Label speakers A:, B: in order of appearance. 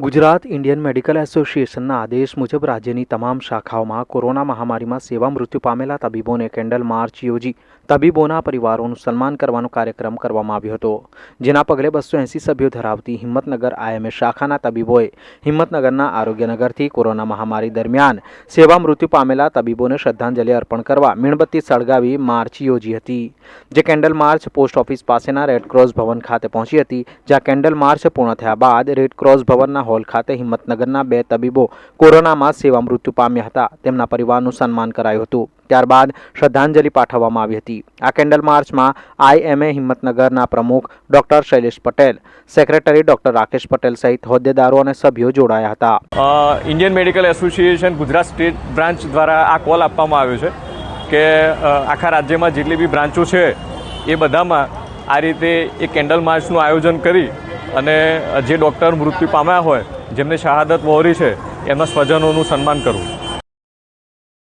A: Gujarat Indian medical એસોસિએશનના આદેશ મુજબ રાજ્યની તમામ શાખાઓમાં કોરોના મહામારીમાં સેવા મૃત્યુ પામેલા તબીબોને કેન્ડલ માર્ચ યોજી તબીબોના પરિવારોનું સન્માન કરવાનો કાર્યક્રમ કરવામાં આવ્યો હતો. જેના પગલે બસો એંસી સભ્યો ધરાવતી હિંમતનગર આઈએમએ શાખાના તબીબોએ હિંમતનગરના આરોગ્યનગરથી કોરોના મહામારી દરમિયાન સેવા મૃત્યુ પામેલા તબીબોને શ્રદ્ધાંજલિ અર્પણ કરવા મીણબત્તી સળગાવી માર્ચ યોજી હતી. જે કેન્ડલ માર્ચ પોસ્ટ ઓફિસ પાસેના રેડક્રોસ ભવન ખાતે પહોંચી હતી, જ્યાં કેન્ડલ માર્ચ પૂર્ણ થયા બાદ રેડક્રોસ ભવનના હોલ ખાતે હિંમતનગરના બે તબીબો કોરોનામાં સેવા મૃત્યુ પામ્યા હતા. તેમના પરિવારનું સન્માન કરાયું હતું. ત્યારબાદ શ્રદ્ધાંજલિ પાઠવવામાં આવી હતી. આ કેન્ડલ માર્ચમાં આઈએમએ હિંમતનગરના પ્રમુખ doctor Shailesh Patel, secretary doctor Rakesh Patel સહિત હોદ્દેદારો અને સભ્યો જોડાયા હતા.
B: Indian medical association Gujarat state branch દ્વારા આ કોલ આપવામાં આવ્યો છે કે આખા રાજ્યમાં જેટલી બી બ્રાન્ચો છે એ બધામાં આ રીતે એક કેન્ડલ માર્ચનું આયોજન કરી અને જે ડૉક્ટર મૃત્યુ પામ્યા હોય જેમને શહાદત વહોરી છે એમના સ્વજનોનું સન્માન કરવું